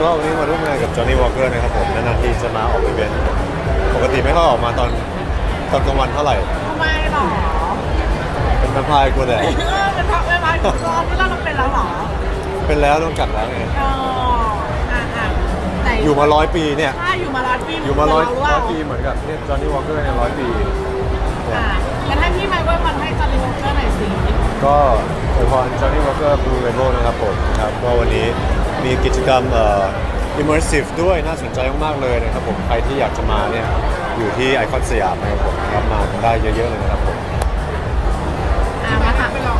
ก็วันนี้มาร่วมงานกับจอห์นนี่วอ k เกอร์นะครับผมนานๆทีจะมาออกอีเวนต์ปกติไม่ค่อยออกมาตอนตอนกลางวันเท่าไหร่ ทำไมหรอเป็นแวมไพร์กลัวแดดเออเป็นเพราะไม่มาถึงรอบที่เราต้องเป็นแล้วหรอเป็นแล้วโดนกัดแล้วไงเอออะอะไหนอยู่มาร้อยปีเนี่ย ถ้าอยู่มาร้อยปีอยู่มาร้อยเหนร้เอยปีเหมือนกับเนี่ยจอห์นนี่วอ k เกอร์เนี่ยร้อยปีเนี่ยอะงั้นให้พี่ไมค์เวิร์ดมันให้จอร์นนี่วอลเกอร์หน่อยสิก็อวยพรจอห์นนี่วอ k เกอร์บลูเรนโบนะครับผมครับก็วันนี้ มีกิจกรรมเอ่อ immersive ด้วยน่าสนใจมากๆเลยนะครับผมใครที่อยากจะมาเนี่ยอยู่ที่ไอคอนสยามนะครับผมครับมาได้เยอะๆเลยนะครับผมอะมาค่ะไปลอง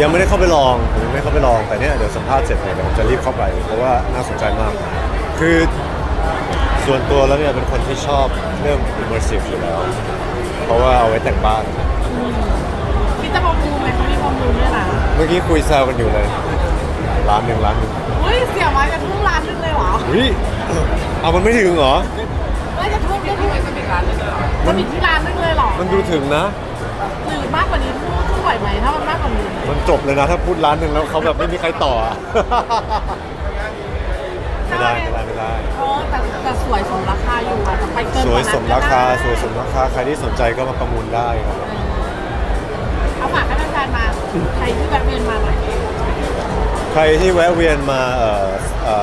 ยังไม่ได้เข้าไปลองผมยังไม่เข้าไปลองแต่เนี่ยเดี๋ยวสัมภาษณ์เสร็จเนี่ยเดี๋ยวผมจะรีบเข้าไปเพราะว่าน่าสนใจมาก คือส่วนตัวแล้วเนี่ยเป็นคนที่ชอบเรื่อง immersive อยู่แล้ว เพราะว่าเอาไว้แต่งบ้านพี่จะประมูลไหมเขามีประมูลด้วยนะเมื่อกี้คุยแซวกันอยู่เลย ร้านหนึ่งร้านหนึ่ง อุ้ยเสียไว้จะทุ่งร้านนึงเลยเหรอเฮ้ยเอามันไม่ถึงเหรอ ไม่จะทุ่งจะทุ่งจะปิดร้านนึงเลยเหรอจะปิดที่ร้านนึงเลยเหรอมันดูถึงนะ หรือมากกว่านี้ทุ่งทุ่งไหวไหมถ้ามันมากกว่านี้มันจบเลยนะถ้าพูดร้านหนึ่งแล้วเขาแบบไม่มีใครต่ออะ ไม่ได้ไม่ได้ไม่ได้ เออแต่แต่สวยสมราคาอยู่อะแต่ไปเกินสกวยว่านั้นสมราคาก็ได้สวยสมราคาใครที่สนใจก็มาประมูลได้ครับ เอาฝากให้แฟนๆมาใครที่แวะเวียนมาหน่อย ใครที่แวะเวียนมา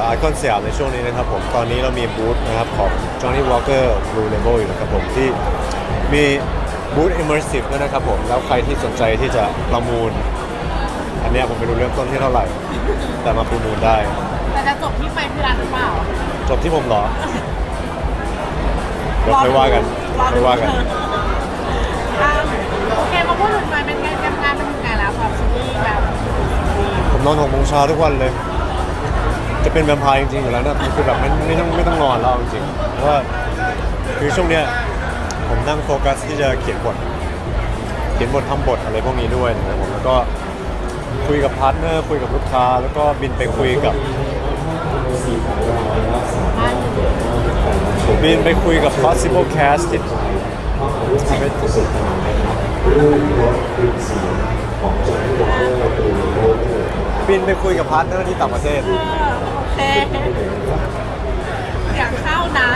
ไอคอนสยามในช่วงนี้นะครับผม ตอนนี้เรามีบูธนะครับของ Johnny Walker Blue Label อยู่นะครับผมที่มีบูธ Immersive ด้วยนะครับผม แล้วใครที่สนใจที่จะประมูล อันเนี้ยผมไม่รู้เริ่มต้นที่เท่าไหร่ แต่มาประมูลได้ แต่จะจบที่ไปที่ร้านหรือเปล่า จบที่ผมเหรอเดี๋ยวค่อยว่ากันรอดูค่อยว่ากันอะโอเคมาพูดถึงหน่อยเป็นไงทำงานเป็นยังไงแล้วครับซีรีส์แบบ ผมนอนหกโมงเช้าทุกวันเลย จะเป็นแวมไพร์จริงๆอยู่แล้วนะคือแบบไม่ไม่ต้องไม่ต้องนอนแล้วจริงๆเพราะว่าคือช่วงเนี้ยผมนั่งโฟกัสที่จะเขียนบท เขียนบททำบทอะไรพวกนี้ด้วยนะครับผมแล้วก็คุยกับพาร์ทเนอร์คุยกับลูกค้า แล้วก็บินไปคุยกับบินไปคุยกับ possible cast ที่ บินไปคุยกับพาร์ทเนอร์ที่ต่างประเทศเออโอเคอยากเข้านะ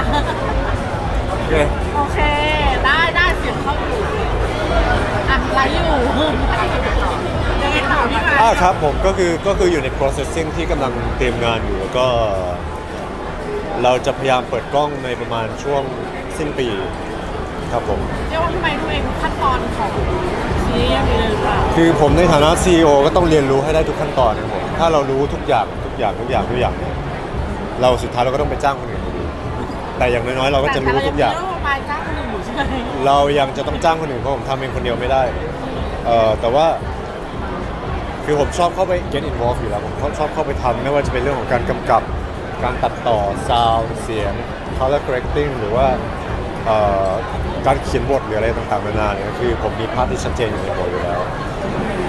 โอเค โอเค ได้ได้เสียงเข้าอยู่อะไลฟ์อยู่ยังไงต่อพี่มาอ่าครับผมก็คือก็คืออยู่ใน processing ที่กำลังเตรียมงานอยู่แล้วก็ เราจะพยายามเปิดกล้องในประมาณช่วงสิ้นปี ครับผม เรียกว่าพี่ไมค์ดูเองทุกขั้นตอนของ ซีรีส์ยังมีเลยหรือเปล่าคือผมในฐานะ CEO ก็ต้องเรียนรู้ให้ได้ทุกขั้นตอนนะครับผมถ้าเรารู้ทุกอย่างทุกอย่างทุกอย่างทุกอย่างเนี่ยเราสุดท้ายเราก็ต้องไปจ้างคนอื่นอยู่ดีแต่อย่างน้อยๆเราก็จะรู้ทุกอย่าง แต่เรยังมีเรื่องประมาณจ้างคนอื่นอยู่ใช่ไหมเรายังจะต้องจ้างคนอื่นเพราะผมทำเองคนเดียวไม่ได้เอ่อแต่ว่าคือผมชอบเข้าไป get involved อยู่แล้วผมชอบเข้าไปทำไม่ว่าจะเป็นเรื่องของการกำกับ การตัดต่อ sound เสียง color correcting หรือว่าเอ่อ การเขียนบทหรืออะไรต่างๆนานาเนี่ยคือผมมีภาพที่ชัดเจนอยู่ในหัวอยู่แล้ว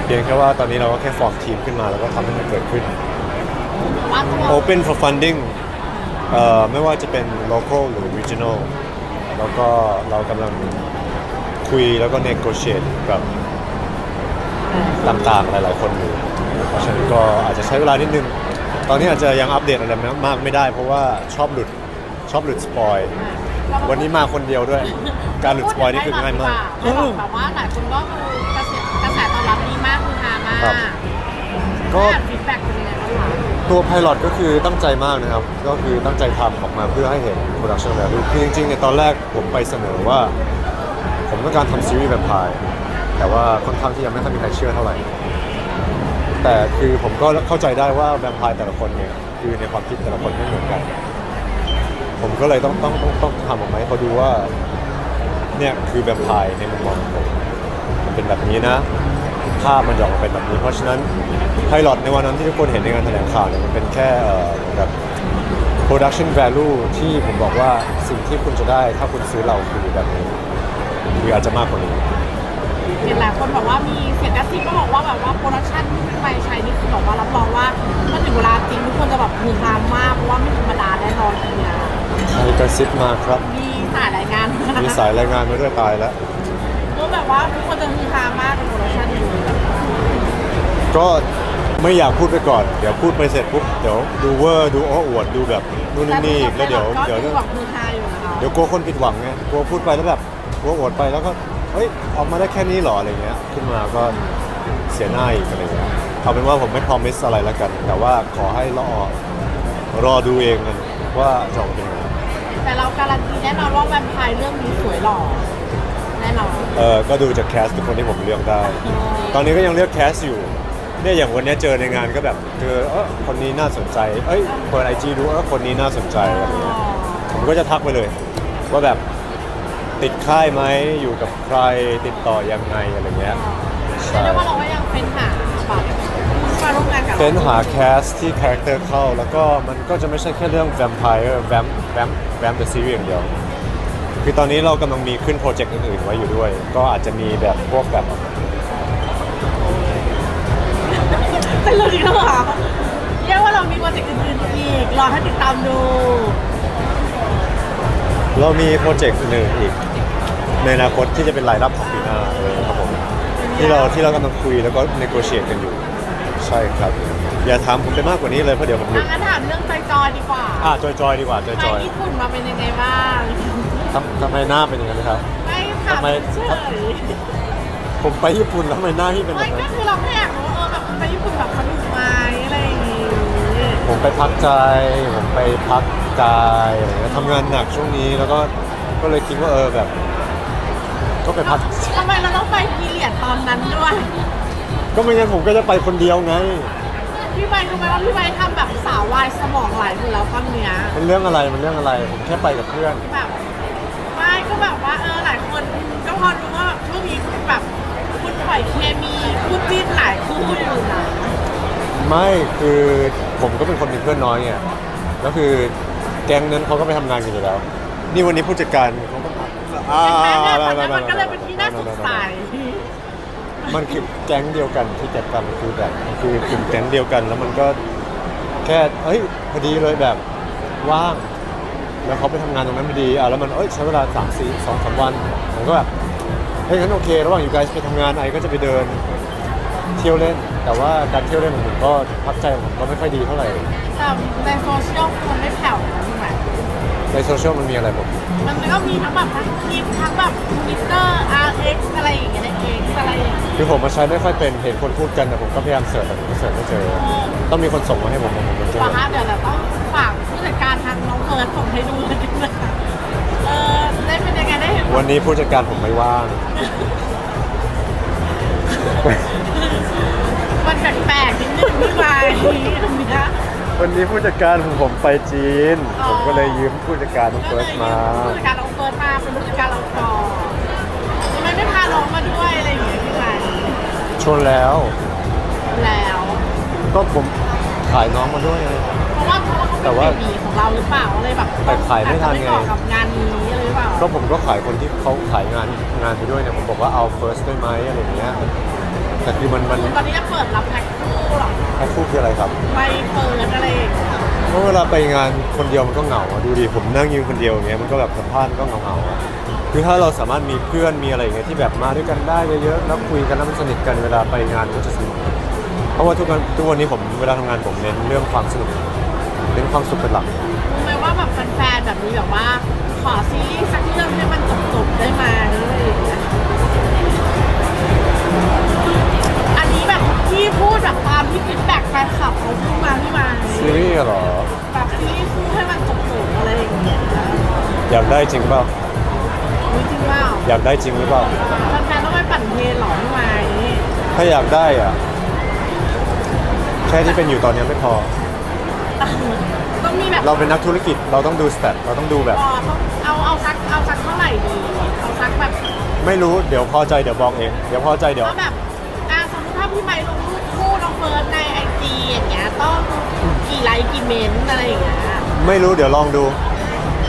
เพียงแค่ว่าตอนนี้เราก็แค่ฟอร์มทีมขึ้นมาแล้วก็ทำให้มันเกิดขึ้น Open for funding ไม่ว่าจะเป็น local หรือ regional แล้วก็เรากำลังคุยแล้วก็ negotiate กับต่างๆหลายๆคนอยู่ เพราะฉะนั้นก็อาจจะใช้เวลานิดนึง ตอนนี้อาจจะยังอัปเดตอะไรมากไม่ได้ เพราะว่าชอบหลุดชอบหลุดสปอย วันนี้มาคนเดียวด้วย การหลุดสปอยนี่คือง่ายมากไม่บอกแบบว่าหลายคนก็คือกระแสกระแสตอบรับดีมากคือฮามากครับก็ฟีดแบ็กเป็นยังไงบ้างคะตัวไพลอตก็คือตั้งใจมากนะครับ ก็คือตั้งใจทำออกมาเพื่อให้เห็น production value คือจริงๆเนี่ยตอนแรกผมไปเสนอว่า ผมต้องการทำซีรีส์แวมไพร์แต่ว่าค่อนข้างที่ยังไม่ค่อยมีใครเชื่อเท่าไหร่ แต่คือผมก็เข้าใจได้ว่าแวมไพร์แต่ละคนเนี่ยคือในความคิดแต่ละคนไม่เหมือนกัน ผมก็เลยต้องต้องต้องต้องทำออกมาให้เขาดูว่า เนี่ยคือแวมไพร์ในมุมมองของผมมันเป็นแบบนี้นะ ภาพมันจะออกมาเป็นแบบนี้ เพราะฉะนั้นไพลอตในวันนั้นที่ทุกคนเห็นในงานแถลงข่าวเนี่ยมันเป็นแค่เอ่อแบบ production value ที่ผมบอกว่าสิ่งที่คุณจะได้ถ้าคุณซื้อเราคือแบบนี้หรืออาจจะมากกว่านี้ เห็นหลายคนบอกว่ามีเสียงกระซิบก็บอกว่าแบบว่าโปรดักชั่นที่เป็นไปใช้นี่คือบอกว่ารับรองว่าเมื่อถึงเวลาจริงทุกคนจะแบบฮือฮามมากเพราะว่าไม่ธรรมดาแน่นอนทีเนี้ย ใครกระซิบมาครับ มีสายรายงานมีสายรายงานมาด้วยตายแล้ว ก็แบบว่าทุกคนจะฮือฮามากกับโปรดักชั่นนี้ก็ไม่อยากพูดไปก่อน เดี๋ยวพูดไปเสร็จปุ๊บ เดี๋ยวดูเวอร์ ดูอ้ออวด ดูแบบนู่นนนี่อีกแล้วเดี๋ยวก็เดี๋ยวดูแบบคือฮาอยู่นะคะเดี๋ยวกลัวคนผิดหวังไงกลัวพูดไปแล้วแบบกลัวอวดไปแล้วก็เฮ้ยออกมาได้แค่นี้เหรออะไรเงี้ย ขึ้นมาก็เสียหน้าอีกอะไรเงี้ยเอาเป็นว่าผมไม่พรอมิสอะไรแล้วกัน แต่ว่าขอให้รอรอดูเองกันว่าจะออกมาเป็นยังไง แต่เราการันตีแน่นอนว่าแวมไพร์เรื่องนี้สวยหล่อแน่นอนเออก็ดูจากแคสทุกคนที่ผมเลือกได้ ตอนนี้ก็ยังเลือกแคสอยู่ เนี่ยอย่างวันเนี้ยเจอในงานก็แบบเจอเออคนนี้น่าสนใจ เอ้ยเปิดไอจีดูเออคนนี้น่าสนใจอะไรเงี้ยผมก็จะทักไปเลย ว่าแบบติดค่ายไหมอยู่กับใครติดต่อยังไงอะไรเงี้ยเรียใช่กได้ว่าเราก็ยังเป็นหาแบบมาร่วมงานกับเฟ้นหาแคสที่คาแรคเตอร์เข้า แล้วก็มันก็จะไม่ใช่แค่เรื่องแวมไพร์แวม แวมแวมเดอะซีรีส์อย่างเดียว คือตอนนี้เรากำลังมีขึ้นโปรเจกต์อื่นๆไว้อยู่ด้วย ก็อาจจะมีแบบพวกแบบเป็นเรื่องนี้แล้วเหรอเรียกว่าเรามีโปรเจกต์อื่นๆอีกรอให้ติดตามดู เรามีโปรเจกต์อื่นๆอีก ในอนาคตที่จะเป็นรายรับของปีหน้าเลยครับผมที่เราที่เรากำลังคุยแล้วก็เนโกเช e กันอยู่ ใช่ครับ อย่าถามผมไปมากกว่านี้เลยเพราะเดี๋ยวผมลืมงั้นถามเรื่องจอยๆดีกว่าอะจอยๆดีกว่าจไปอยญี่ปุ่นมาเป็นยังไงบ้างๆทำทำไมหน้าเป็นอย่างนั้นนะครับ ไม่ถามทำไม เฉยผมไปญี่ปุ่นแล้วทำไมหน้าพี่เป็นแบไม่บนั้ก็นคือเราแค่อยากรู้ว่าเออแบบไปญี่ปุ่นแบบสนุกไหมอะไรอย่างงี้ผมไปพักใจ ผมไปพักกายอะไรเงี้ยทำงานหนักช่วงนี้แล้วก็ก็เลยคิดว่าเออแบบ ก็ไปพัก ทำไมเราต้องไปพีเรียดตอนนั้นด้วยก็ไม่งั้นผมก็จะไปคนเดียวไง พี่ใบรู้ไหมว่าพี่ใบทำแบบสาววายสมองไหลอยู่แล้วตอนเนี้ยมันเรื่องอะไรมันเรื่องอะไรผมแค่ไปกับเพื่อน แบบไม่ก็แบบว่าเออหลายคนก็พอรู้ว่าช่วงนี้แบบคุณปล่อยเคมีคู่จิ้นหลายคู่อยู่นะไม่คือผมก็เป็นคนมีเพื่อนน้อยไงแล้วคือแก๊งนั้นเขาก็ไปทำงานกันอยู่แล้ว นี่วันนี้ผู้จัดการเขาก็อ่าแต่แม่ตอนนั้นมันก็เลยเป็นที่น่าสงสัย มันคือแก๊งเดียวกันที่จัดการมันคือแบบมันคือกลุ่มแก๊งเดียวกัน แล้วมันก็แค่เอ้ยพอดีเลยแบบว่าง แล้วเขาไปทำงานตรงนั้นพอดีอะแล้วมันเอ้ยใช้เวลาสามสี่สองสามวันผมก็แบบเฮ้ยงั้นโอเค ระหว่างอยู่ไกด์ไปทำงานไอก็จะไปเดินเที่ยวเล่น แต่ว่าการเที่ยวเล่นของผมก็พักใจของผมก็ไม่ค่อยดีเท่าไหร่แต่ในโซเชียลมันไม่แผ่วนะพี่ใบในโซเชียลมันมีอะไรผมมันก็มีทั้งแบบทั้งคลิปทั้งแบบทวิตเตอร์ RX อะไรอย่างเงี้ย คือผมมาใช้ไม่ค่อยเป็นเห็นคนพูดกันแต่ผมก็พยายามเสิร์ชแต่ผมก็เสิร์ชไม่เจอ ต้องมีคนส่งมาให้ผมผมถึงจะฝากเดี๋ยวเราต้องฝากผู้จัดการทางน้องเพิร์ดผมให้ดูเลยนะคะเออได้เป็นยังไงได้เห็นวันนี้ผู้จัดการผมไม่ว่าง มันแปลกๆนิดนึงพี่ใบอันเนี้ย วันนี้ผู้จัดการของผมไปจีน อ๋อ ผมก็เลยยืมผู้จัดการน้องก็เฟิเลร์ยสมา ผู้จัดการน้องเพิร์ดมาเป็นผู้จัดการเรา ชวนแล้ว แล้ว ก็ผมขายน้องมาด้วยไง เพราะว่าเพราะว่าเขาแต่เป็นว่าเบบีของเราหรือเปล่าอะไรแบบแต่ขายไม่ทันไงอาจจะเหมาะกับงานนี้อะไรหรือเปล่าก็ผมก็ขายคนที่เขาขายงานงานไปด้วยเนี่ยผมบอกว่าเอา first ได้ไหมอะไรอย่างเงี้ยแต่คือมันมันตอนนี้จะเปิดรับแพ็คคู่หรอแค่คู่คืออะไรครับ ไปเปิดอะไรอย่างเงี้ยเพราะเวลาไปงานคนเดียวมันก็เหงาอะดูดิผมนั่งยืนคนเดียวอย่างเงี้ยมันก็แบบสัมภาษณ์มันก็เหงาๆอะ คือถ้าเราสามารถมีเพื่อนมีอะไรอย่างเงี้ยที่แบบมาด้วยกันได้เยอะๆแล้วคุยกันแล้วมันสนิทกันเวลาไปงานก็จะสนุกเพราะว่าทุกวันทุกวันนี้ผมเวลาทำงานผมเน้นเรื่องความสนุกเน้นความสุขเป็นหลัก รู้ไหมว่าแบบแฟนๆแบบนี้แบบว่า ขอซีรีส์สักเรื่องให้มันจบๆได้ไหมอะไรอย่างเงี้ยอันนี้แบบที่พูดแบบตามที่ฟีดแบ็กแฟนคลับเขาพูดมาพี่มาซีรีส์เหรอแบบซีรีส์คู่ให้มันจบๆอะไรอย่างเงี้ย อยากได้จริงเปล่ารู้จริงเปล่า อยากได้จริงหรือเปล่าแฟนๆต้องไปปั่นเทรนเหรอพี่มาถ้าอยากได้อะแค่ที่เป็นอยู่ตอนนี้ไม่พอ ต้องมีแบบเราเป็นนักธุรกิจเราต้องดูสเตตเราต้องดูแบบพอต้องเอาเอาสักเอาสักเท่าไหร่ดีเอาสักแบบไม่รู้เดี๋ยวพอใจเดี๋ยวบอกเองเดี๋ยวพอใจเดี๋ยวว่าแบบอะสมมติถ้าพี่ไมค์ลงรูปคู่น้องเฟิร์สในไอจีอย่างเงี้ยต้องกี่ไลค์กี่เมนต์อะไรอย่างเงี้ยไม่รู้เดี๋ยวลองดู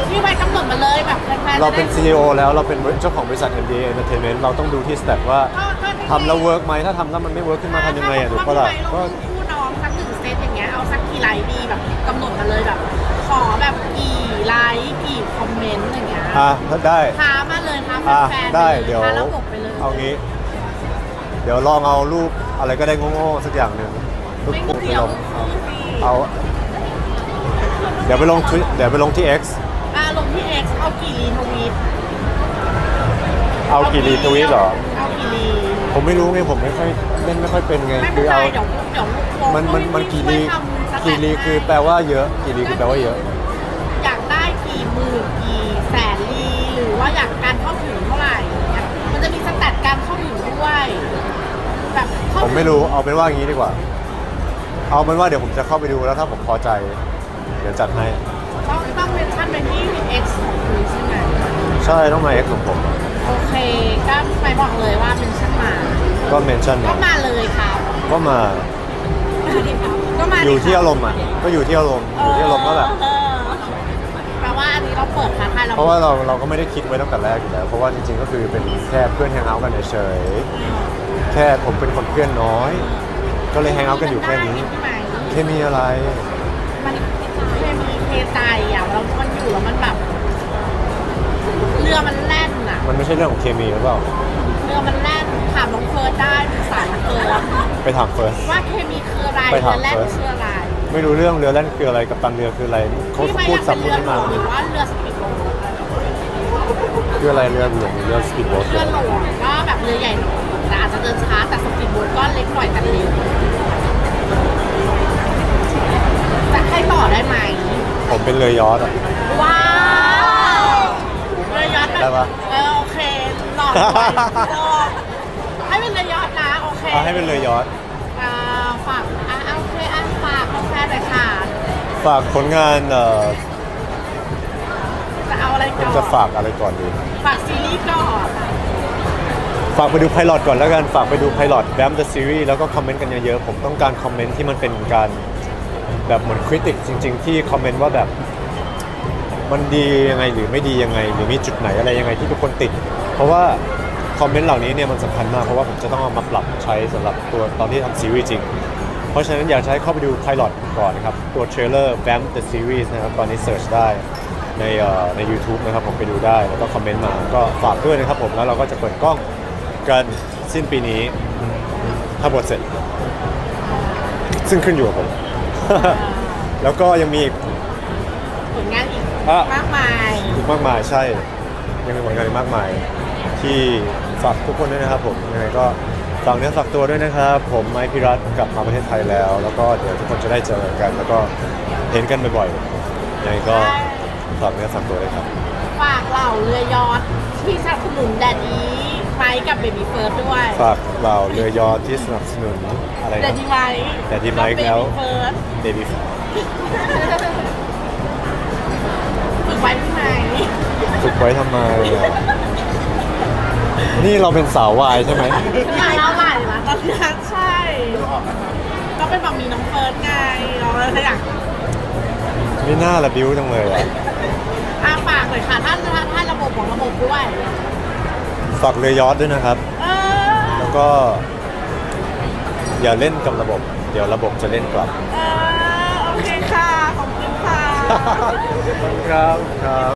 พี่ไมค์กำหนดมาเลยแบบแฟนๆเราเป็น จะได้ CEO แล้วเราเป็นเจ้าของบริษัท MBA Entertainment เราต้องดูที่สเตตว่าก็ก็ได้ทำแล้วเวิร์กไหมถ้าทำแล้วมันไม่เวิร์กขึ้นมาทำยังไงอะถูกปะล่ะถ้าก็พี่ไมค์ลงรูปคู่น้องสักหนึ่งเซตอย่างเงี้ยเอาสักกี่ไลค์ดีแบบกำหนดมาเลยแบบ ขอแบบกี่ไลค์กี่คอมเมนต์อย่างเงี้ยอะถ้าได้ ท้ามาเลยท้าอะแฟนๆได้ลเดี๋ยวท้าระบบไปเลยเอางี้ เดี๋ยวลองเอารูปอะไรก็ได้โง่ๆสักอย่างหนึ่งปุ๊บไม่ปุ๊บไปเกี่ยลวงสิเอา เดี๋ยวไปลงทวิตเดี๋ยวไปลงที่ X กี่รีทวีตเอากี่รีทวีตเหรอ เอากี่รีผมไม่รู้ไงผมไม่ค่อยเล่นไม่ค่อยเป็นไง ไม่เป็คืนอไรเอา เดี๋ยวเดี๋ยวลงมันมันมันกี่รีช่วยทำสแตทกี่รีคือแปลว่าเยอะกี่รีคือแปลว่าเยอะ อยากได้กี่หมื่นกี่แสนรีหรือว่าอยากการเข้าถึงเท่าไหร่เนี่ยมันจะมีสแตทการเข้าถึงด้วยแบบเข้าผมถึงไม่รู้เอาเป็นว่าอย่างนี้ดีกว่า เอาเป็นว่าเดี๋ยวผมจะเข้าไปดูแล้วถ้าผมพอใจ เดี๋ยวจัดให้ ต้องต้องเมนชั่นไปที่ X ของคุณใช่ไหมใช่ต้องมา X ของผมโอเคก็ไม่บอกเลยว่าเป็นชั่นมา ก็เมนชั่นก็มาเลยครับก็มาก็มาอยู่ที่อารมณ์อะก็อยู่ที่อารมณ์อยู่ที่อารมณ์ว่าแบบเออแปลว่าอันนี้เราเปิดท้าทายเราเพราะว่าเราเราก็ไม่ได้คิดไว้ตั้งแต่แรกอยู่แล้วเพราะว่าจริงๆก็คือเป็นแค่เพื่อนแฮงเอาท์กันเฉยๆแค่ผมเป็นคนเพื่อนน้อย ก็เลยแฮงเอาท์กันอยู่แค่นี้ใช่ไหมแค่มีอะไร มันไม่ใช่เรื่องของเคมีหรือเปล่า เรือมันแล่นถามน้องเฟิร์สได้ปรึกษาน้องเฟิร์สไปถามเฟิร์ส ว่าเคมีคืออะไรไปเรืถามอแล่น First คืออะไรไม่รู้เรื่องเรือแล่นคืออะไรกับตันเรือคืออะไรเขาที่ไม่พูอดยากสัเป็บนพูดเรือขึ้นหลมาวงหรือว่าเรือสปีดโบ๊ทคืออะไรเรือหลวงหรือเรือสปีดโบ๊ทเรือหลวงก็แบบเรือใหญ่หน่อยแต่อาจจะเดินช้าแต่สปีดโบ๊ทก็เล็กหน่อยแต่เร็วจะให้ต่อได้ไหมผมเป็นเรือยอชต์อะว้าวเรือยอดได้ปะ ให้เป็นเรือยอดนะโอเคเอาให้เป็นเรือยอชต์อ่าฝากอะโอเคอะฝากแฟนๆหน่อยค่ะฝากผลงานเอ่อจะเอาอะไรผก่มอนจะฝากอะไรก่อนดี ฝากซีรีส์ก่อนฝากไปดูไพลอตก่อนแล้วกัน ฝากไปดูไพลอตแบม The Series แล้วก็คอมเมนต์กันเยอะๆ ผมต้องการคอมเมนต์ที่มันเป็นการแบบเหมือนคริติกจริง ๆ ที่คอมเมนต์ว่าแบบ มันดียังไงหรือไม่ดียังไง หรือมีจุดไหนอะไรยังไงที่ทุกคนติด เพราะว่าคอมเมนต์เหล่านี้เนี่ยมันสำคัญมากเพราะว่าผมจะต้องเอามาปรับใช้สำหรับตัวตอนที่ทำซีรีส์จริง เพราะฉะนั้นอยากจะให้เข้าไปดูไพลอตก่อนนะครับ ตัวเทรลเลอร์ Vamp the Series นะครับ ตอนนี้เสิร์ชได้ในเอ่อใน YouTube นะครับผมไปดูได้ แล้วก็คอมเมนต์มาก็ฝากด้วยนะครับผม แล้วเราก็จะเปิดกล้องกันสิ้นปีนี้ ถ้าบทเสร็จ ซึ่งขึ้นอยู่กับผม แล้วก็ยังมีอีกผลงานอีกอะมากมายอีกมากมายใช่ ยังมีผลงานอีกมากมาย ที่ฝากทุกคนด้วยนะครับผมยังไงก็ฝากเนื้อฝากตัวด้วยนะครับ ผมไมค์พิรัตกลับมาประเทศไทยแล้ว แล้วก็เดี๋ยวทุกคนจะได้เจอกัน แล้วก็เห็นกันบ่อยๆยังไงก็ฝากเนื้อฝากตัวด้วยครับฝากเหล่าเรือยอดที่สนับสนุนแดดดี้ไมค์กับเบบี้เฟิร์สด้วยฝากเหล่าเรือยอชต์ที่สนับสนุนอะไรแดนะดดี้ไมค์ Daddy Mike แล้วเฟิร์สเดบิวฝึกไว้พี่ไมค์ฝึกไว้ทำไมอะ นี่เราเป็นสาววายใช่ไหมงานเราไหลละตอนนี้ใช่ก็เป็นแบบมีน้องเฟิร์สไงเราเลยอยากไม่น่าละบิวจังเลยอะอาฝากหน่อยค่ะท่านท่านท่านระบบของระบบด้วยฝากเรือยอชต์ด้วยนะครับ เออแล้วก็ อย่าเล่นกับระบบ เดี๋ยวระบบจะเล่นกลับเออโอเคค่ะ ขอบคุณค่ะ ครับครับ